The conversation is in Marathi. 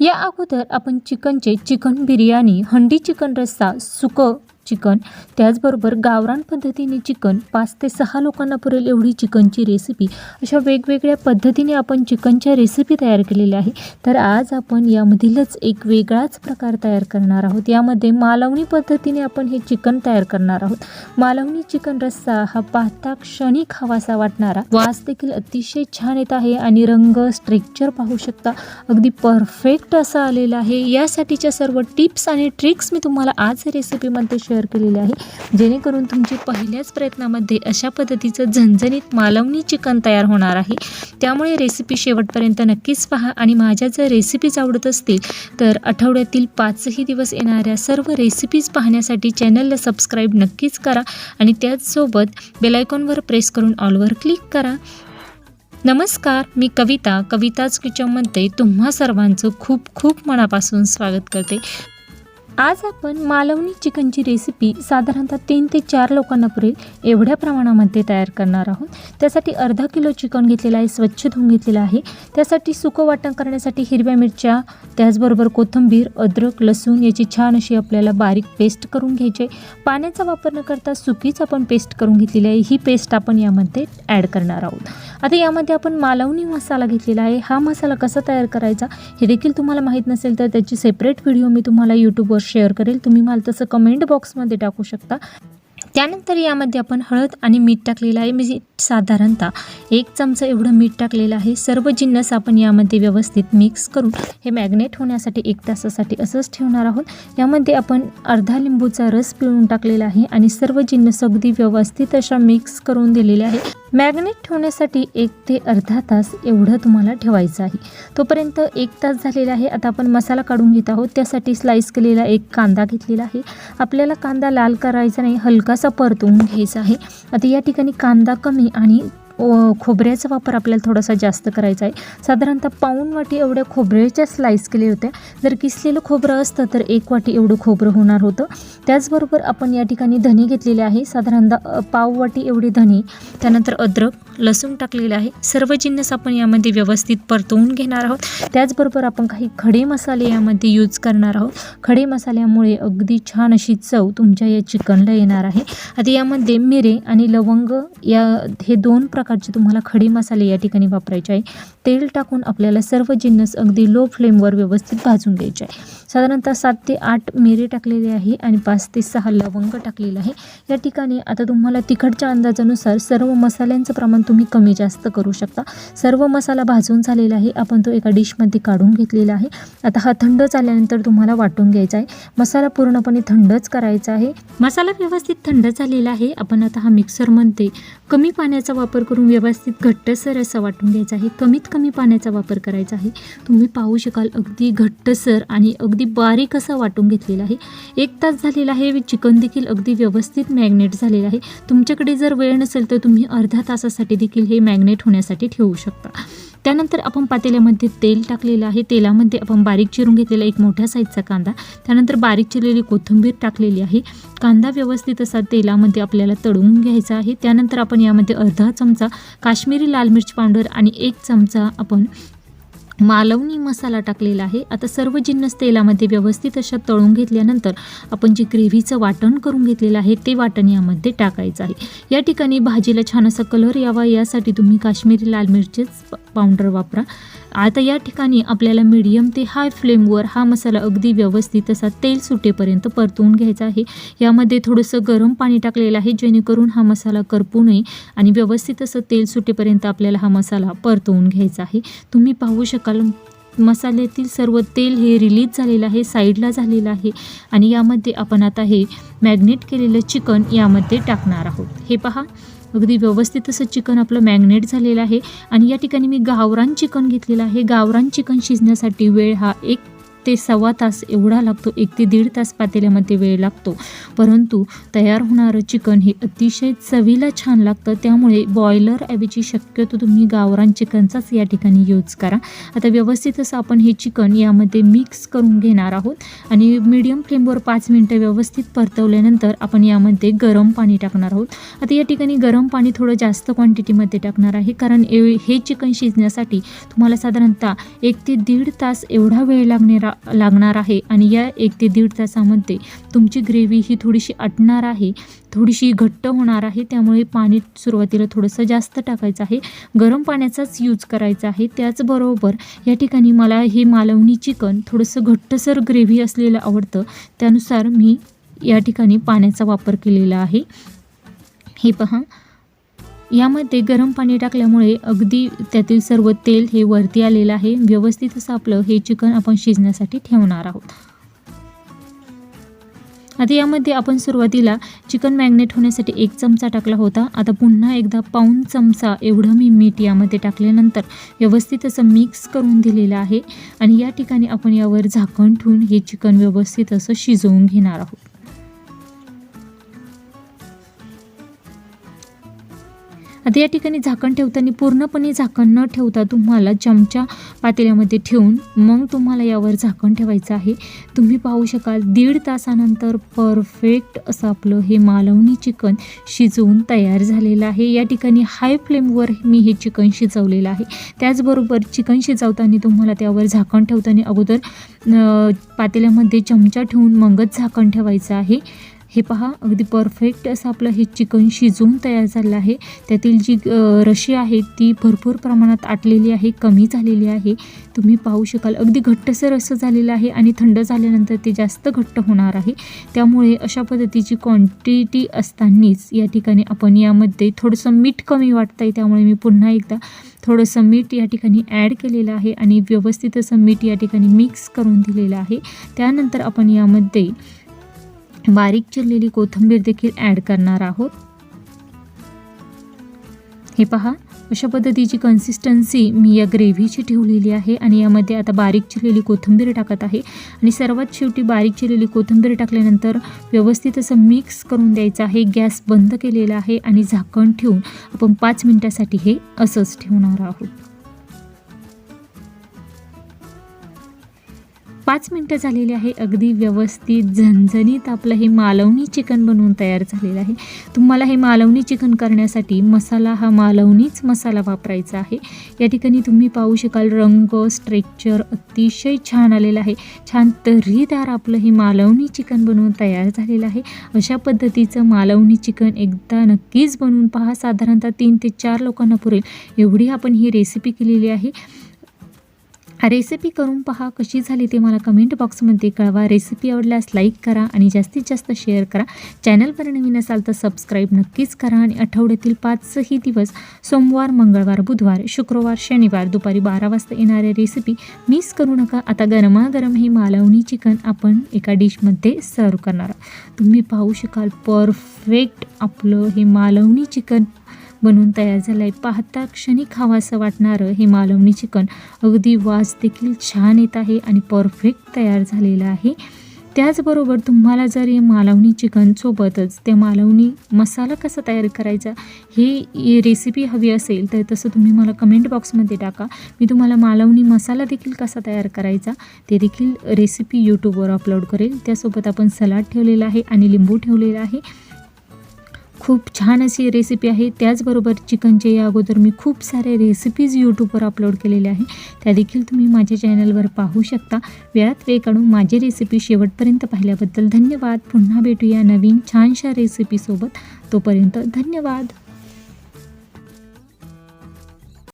या अगोदर आपण चिकनचे चिकन बिर्याणी हंडी चिकन रस्सा सुकं चिकन. त्याचबरोबर गावरान पद्धतीने चिकन पाच ते सहा लोकांना पुरेल एवढी चिकनची रेसिपी अशा वेगवेगळ्या पद्धतीने आपण चिकनच्या रेसिपी तयार केलेल्या आहे तर आज आपण यामधीलच एक वेगळाच प्रकार तयार करणार आहोत. यामध्ये मालवणी पद्धतीने आपण हे चिकन तयार करणार आहोत. मालवणी चिकन रस्सा हा पाहता क्षणी खावासा वाटणारा वास देखील अतिशय छान येत आहे आणि रंग स्ट्रेक्चर पाहू शकता. अगदी परफेक्ट असा आलेला आहे. यासाठीच्या सर्व टिप्स आणि ट्रिक्स मी तुम्हाला आज रेसिपीमध्ये शेअर केलेले आहे. जेणेकरून तुमची पहिल्याच प्रयत्नामध्ये अशा पद्धतीचं झणझणीत मालवणी चिकन तयार होणार आहे. त्यामुळे रेसिपी शेवटपर्यंत नक्कीच पहा आणि माझ्या जर रेसिपीज आवडत असतील तर आठवड्यातील पाचही दिवस येणाऱ्या सर्व रेसिपीज पाहण्यासाठी चॅनलला सबस्क्राईब नक्कीच करा आणि त्याचसोबत बेलायकॉनवर प्रेस करून ऑलवर क्लिक करा. नमस्कार मी कविता. कविताच किचनमध्ये तुम्हा सर्वांचं खूप खूप मनापासून स्वागत करते. आज आपण मालवणी चिकनची रेसिपी साधारणतः तीन ते चार लोकांना पुरेल एवढ्या प्रमाणामध्ये तयार करणार आहोत. त्यासाठी अर्धा किलो चिकन घेतलेलं आहे स्वच्छ धुवून घेतलेलं आहे. त्यासाठी सुकं वाटण करण्यासाठी हिरव्या मिरच्या त्याचबरोबर कोथिंबीर अद्रक लसूण याची छान अशी आपल्याला बारीक पेस्ट करून घ्यायची. आहे पाण्याचा वापर न करता सुकीच आपण पेस्ट करून घेतलेली आहे. ही पेस्ट आपण यामध्ये ॲड करणार आहोत. आता यामध्ये आपण मालवणी मसाला घेतलेला आहे. हा मसाला कसा तयार करायचा हे देखील तुम्हाला माहीत नसेल तर त्याची सेपरेट व्हिडिओ मी तुम्हाला यूट्यूबवर शेअर करेल. तुम्ही मला तसं कमेंट बॉक्समध्ये टाकू शकता. त्यानंतर यामध्ये आपण हळद आणि मीठ टाकलेलं आहे. म्हणजे साधारणतः एक चमचा एवढं मीठ टाकलेलं आहे. सर्व जिन्नस आपण यामध्ये व्यवस्थित मिक्स करून हे मॅग्नेट होण्यासाठी एक तासासाठी असंच ठेवणार आहोत. यामध्ये आपण अर्धा लिंबूचा रस पिळून टाकलेला आहे आणि सर्व जिन्नस अगदी व्यवस्थित अशा मिक्स करून दिलेले आहे. मॅग्नेट ठेवण्यासाठी एक ते अर्धा तास एवढं तुम्हाला ठेवायचं आहे. तोपर्यंत एक तास झालेला आहे. आता आपण मसाला काढून घेत आहोत. त्यासाठी स्लाइस केलेला एक कांदा घेतलेला आहे. आपल्याला कांदा लाल करायचा नाही हलकासा परतवून घ्यायचा आहे. आता या ठिकाणी कांदा कमी आणि खोबऱ्याचा वापर आपल्याला थोडासा जास्त करायचा आहे. साधारणतः पाऊण वाटी एवढ्या खोबऱ्याच्या स्लाईस केले होत्या. जर किसलेलं खोबरं असतं तर एक वाटी एवढं खोबरं होणार होतं. त्याचबरोबर आपण या ठिकाणी धने घेतलेले आहे. साधारणतः पाव वाटी एवढी धने त्यानंतर अद्रक लसूण टाकलेलं आहे. सर्व जिन्नस आपण यामध्ये व्यवस्थित परतवून घेणार आहोत. त्याचबरोबर आपण काही खडे मसाले यामध्ये यूज करणार आहोत. खडे मसाल्यामुळे अगदी छान अशी चव तुमच्या या चिकनला येणार आहे. आता यामध्ये मिरे आणि लवंग या हे दोन प्रकार प्रकारचे तुम्हाला खडे मसाले या ठिकाणी वापरायचे आहे. तेल टाकून आपल्याला सर्व जिन्नस अगदी लो फ्लेमवर व्यवस्थित भाजून घ्यायचे आहे. साधारणतः सात ते आठ मिरे टाकलेले आहे आणि पाच ते सहा लवंग टाकलेलं आहे. या ठिकाणी आता तुम्हाला तिखटच्या अंदाजानुसार सर्व मसाल्यांचं प्रमाण तुम्ही कमी जास्त करू शकता. सर्व मसाला भाजून झालेला आहे. आपण तो एका डिशमध्ये काढून घेतलेला आहे. आता हा थंड झाल्यानंतर तुम्हाला वाटून घ्यायचा आहे. मसाला पूर्णपणे थंडच करायचा आहे. मसाला व्यवस्थित थंड झालेला आहे. आपण आता हा मिक्सरमध्ये कमी पाण्याचा वापर करून करून व्यवस्थित घट्टसर असं वाटून घ्यायचा आहे. कमीत कमी पाण्याचा वापर करायचा आहे. तुम्ही पाहू शकाल अगदी घट्टसर आणि अगदी बारीक असं वाटून घेतलेलं आहे. एक तास झालेला आहे. चिकन देखील अगदी व्यवस्थित मॅग्नेट झालेलं आहे. तुमच्याकडे जर वेळ नसेल तर तुम्ही अर्ध्या तासासाठी देखील हे मॅग्नेट होण्यासाठी ठेवू शकता. त्यानंतर आपण पातेल्यामध्ये तेल टाकलेलं आहे. तेलामध्ये आपण बारीक चिरून घेतलेला एक मोठ्या साईजचा कांदा त्यानंतर बारीक चिरलेली कोथिंबीर टाकलेली आहे. कांदा व्यवस्थित असा तेलामध्ये आपल्याला तळून घ्यायचा आहे. त्यानंतर आपण यामध्ये अर्धा चमचा काश्मीरी लाल मिरची पावडर आणि एक चमचा आपण मालवणी मसाला टाकलेला आहे. आता सर्व जिन्नस तेलामध्ये व्यवस्थित अशा तळून घेतल्यानंतर आपण जे ग्रेव्हीचं वाटण करून घेतलेलं आहे ते वाटण यामध्ये टाकायचं आहे. या ठिकाणी भाजीला छान असा कलर यावा यासाठी तुम्ही काश्मीरी लाल मिरचीच पावडर वापरा. आता या ठिकाणी आपल्याला मीडियम ते हाय फ्लेमवर हा मसाला अगदी व्यवस्थित असा तेल सुटेपर्यंत परतवून घ्यायचा आहे. यामध्ये थोडंसं गरम पाणी टाकलेलं आहे जेणेकरून हा मसाला करपू नये आणि व्यवस्थित असं तेल सुटेपर्यंत आपल्याला हा मसाला परतवून घ्यायचा आहे. तुम्ही पाहू शकाल मसाल्यातील सर्व तेल हे रिलीज झालेलं आहे साईडला झालेलं आहे आणि यामध्ये आपण आता हे मॅग्नेट केलेलं चिकन यामध्ये टाकणार आहोत. हे पहा अगदी व्यवस्थित असं चिकन आपलं मॅग्नेट झालेलं आहे. आणि या ठिकाणी मी गावरान चिकन घेतलेलं आहे. गावरान चिकन शिजण्यासाठी वेळ हा एक ते सव्वा तास एवढा लागतो एक ते दीड तास पातेल्यामध्ये वेळ लागतो. परंतु तयार होणारं चिकन हे अतिशय चवीला छान लागतं. त्यामुळे बॉयलरऐवजी शक्यतो तुम्ही गावरान चिकनचाच या ठिकाणी यूज करा. आता व्यवस्थित असं आपण हे चिकन यामध्ये मिक्स करून घेणार आहोत. आणि मीडियम फ्लेमवर पाच मिनटं व्यवस्थित परतवल्यानंतर आपण यामध्ये गरम पाणी टाकणार आहोत. आता या ठिकाणी गरम पाणी थोडं जास्त क्वांटिटीमध्ये टाकणार आहे. कारण ए- हे चिकन शिजण्यासाठी तुम्हाला साधारणतः एक ते दीड तास एवढा वेळ लागणारा लागणार आहे. आणि या एक ते दीड तासामध्ये तुमची ग्रेव्ही ही थोडीशी आटणार आहे. थोडीशी घट्ट होणार आहे. त्यामुळे पाणी सुरुवातीला थोडंसं जास्त टाकायचं आहे. गरम पाण्याचाच यूज करायचा आहे. त्याचबरोबर या ठिकाणी मला हे मालवणी चिकन थोडंसं घट्टसर ग्रेव्ही असलेलं आवडतं. त्यानुसार मी या ठिकाणी पाण्याचा वापर केलेला आहे. हे पहा. यामध्ये गरम पाणी टाकल्यामुळे अगदी त्यातील सर्व तेल हे वरती आलेलं आहे. व्यवस्थित असं आपलं हे चिकन आपण शिजण्यासाठी ठेवणार आहोत. आता यामध्ये आपण सुरुवातीला चिकन मॅग्नेट होण्यासाठी एक चमचा टाकला होता. आता पुन्हा एकदा पाऊण चमचा एवढं मी मीठ यामध्ये टाकल्यानंतर व्यवस्थित असं मिक्स करून दिलेलं आहे. आणि या ठिकाणी आपण यावर झाकण ठेवून हे चिकन व्यवस्थित असं शिजवून घेणार आहोत. आता या ठिकाणी झाकण ठेवताना पूर्णपणे झाकण न ठेवता तुम्हाला चमचा पातेल्यामध्ये ठेवून मग तुम्हाला यावर झाकण ठेवायचं आहे. तुम्ही पाहू शकाल दीड तासानंतर परफेक्ट असं आपलं हे मालवणी चिकन शिजवून तयार झालेलं आहे. या ठिकाणी हाय फ्लेमवर मी हे चिकन शिजवलेलं आहे. त्याचबरोबर चिकन शिजवताना तुम्हाला त्यावर झाकण ठेवताना अगोदर पातेल्यामध्ये चमचा ठेवून मगच झाकण ठेवायचं आहे. हे पहा अगदी परफेक्ट असं आपलं हे चिकन शिजून तयार झालं आहे. त्यातील जी रशी आहे ती भरपूर प्रमाणात आटलेली आहे कमी झालेली आहे. तुम्ही पाहू शकाल अगदी घट्टसर असं झालेलं आहे आणि थंड झाल्यानंतर ते जास्त घट्ट होणार आहे. त्यामुळे अशा पद्धतीची क्वांटिटी असतानाच या ठिकाणी आपण यामध्ये थोडंसं मीठ कमी वाटतं आहे त्यामुळे मी पुन्हा एकदा थोडंसं मीठ या ठिकाणी ॲड केलेलं आहे आणि व्यवस्थित असं मीठ या ठिकाणी मिक्स करून दिलेलं आहे. त्यानंतर आपण यामध्ये बारीक चिरलेली कोथिंबीर देखील ॲड करणार आहोत. हे पहा अशा पद्धतीची कन्सिस्टन्सी मी या ग्रेव्हीची ठेवलेली आहे आणि यामध्ये आता बारीक चिरलेली कोथिंबीर टाकत आहे. आणि सर्वात शेवटी बारीक चिरलेली कोथिंबीर टाकल्यानंतर व्यवस्थित असं मिक्स करून द्यायचं आहे. गॅस बंद केलेला आहे आणि झाकण ठेवून आपण पाच मिनटासाठी हे असंच ठेवणार आहोत. पाच मिनटं झालेली आहे. अगदी व्यवस्थित झणझणीत आपलं हे मालवणी चिकन बनवून तयार झालेलं आहे. तुम्हाला हे मालवणी चिकन करण्यासाठी मसाला हा मालवणीच मसाला वापरायचा आहे. या ठिकाणी तुम्ही पाहू शकाल रंग स्ट्रेक्चर अतिशय छान आलेलं आहे. छान तर्रीदार आपलं हे मालवणी चिकन बनवून तयार झालेलं आहे. अशा पद्धतीचं मालवणी चिकन एकदा नक्कीच बनवून पहा. साधारणतः तीन ते चार लोकांना पुरेल. एवढी आपण ही रेसिपी केलेली आहे. रेसिपी करून पहा कशी झाली ते मला कमेंट बॉक्समध्ये कळवा. रेसिपी आवडल्यास लाईक करा आणि जास्तीत जास्त शेअर करा. चॅनलवर नवीन असाल तर सबस्क्राईब नक्कीच करा आणि आठवड्यातील पाचही दिवस सोमवार मंगळवार बुधवार शुक्रवार शनिवार दुपारी बारा वाजता येणाऱ्या रेसिपी मिस करू नका. आता गरमागरम हे मालवणी चिकन आपण एका डिशमध्ये सर्व करणार आहोत. तुम्ही पाहू शकाल परफेक्ट आपलं हे मालवणी चिकन बनवून तयार झालं आहे पाहता क्षणी खावासं वाटणारं हे मालवणी चिकन अगदी वास देखील छान येत आहे आणि परफेक्ट तयार झालेलं आहे. त्याचबरोबर तुम्हाला जर हे मालवणी चिकनसोबतच त्या मालवणी मसाला कसा तयार करायचा हे रेसिपी हवी असेल तर तसं तुम्ही मला कमेंट बॉक्समध्ये टाका. मी तुम्हाला मालवणी मसाला देखील कसा तयार करायचा ते देखील रेसिपी यूट्यूबवर अपलोड करेल. त्यासोबत आपण सलाड ठेवलेला आहे आणि लिंबू ठेवलेला आहे. खूप छान अशी रेसिपी आहे. त्याचबरोबर चिकनचे या अगोदर मी खूप सारे रेसिपीज यूट्यूबवर अपलोड केलेले आहे. त्या देखील तुम्ही माझ्या चॅनलवर पाहू शकता. वेळात वेळ काढून माझी रेसिपी शेवटपर्यंत पाहिल्याबद्दल धन्यवाद. पुन्हा भेटूया नवीन छानशा रेसिपीसोबत तोपर्यंत धन्यवाद.